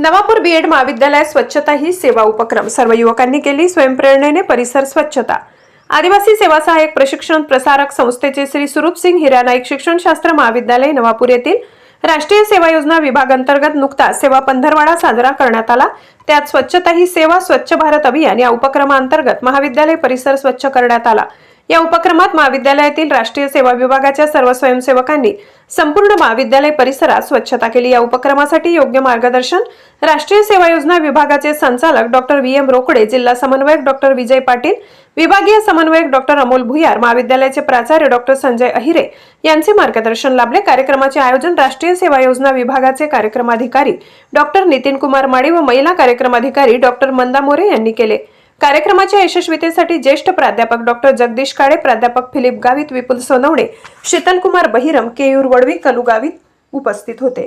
Navapur B Ed महाविद्यालयात स्वच्छता ही सेवा उपक्रम. सर्व युवकांनी केली स्वयंप्रेरणेने परिसर स्वच्छता. आदिवासी सेवा सहाय्यक प्रशिक्षण प्रसारक संस्थेचे श्री सुरूप सिंग हिरानाईक शिक्षणशास्त्र महाविद्यालय नवापूर येथील राष्ट्रीय सेवा योजना विभाग अंतर्गत नुकताच सेवा पंधरवाडा साजरा करण्यात आला. त्यात स्वच्छता ही सेवा स्वच्छ भारत अभियान या उपक्रमांतर्गत महाविद्यालय परिसर स्वच्छ करण्यात आला. या उपक्रमात महाविद्यालयातील राष्ट्रीय सेवा विभागाच्या सर्व स्वयंसेवकांनी संपूर्ण महाविद्यालय परिसरात स्वच्छता केली. या उपक्रमासाठी योग्य मार्गदर्शन राष्ट्रीय सेवा योजना विभागाचे संचालक डॉक्टर व्ही एम रोकडे जिल्हा समन्वयक डॉक्टर विजय पाटील विभागीय समन्वयक डॉक्टर अमोल भुयार महाविद्यालयाचे प्राचार्य डॉक्टर संजय अहिरे यांचे मार्गदर्शन लाभले. कार्यक्रमाचे आयोजन राष्ट्रीय सेवा योजना विभागाचे कार्यक्रमाधिकारी डॉक्टर नितीन कुमार माळी व महिला कार्यक्रमाधिकारी डॉक्टर मंदा मोरे यांनी केले. कार्यक्रमाच्या यशस्वीतेसाठी ज्येष्ठ प्राध्यापक डॉक्टर जगदीश काळे प्राध्यापक फिलिप गावित विपुल सोनवणे शीतलकुमार बहिरम केयूर वडवी कलू गावित उपस्थित होते.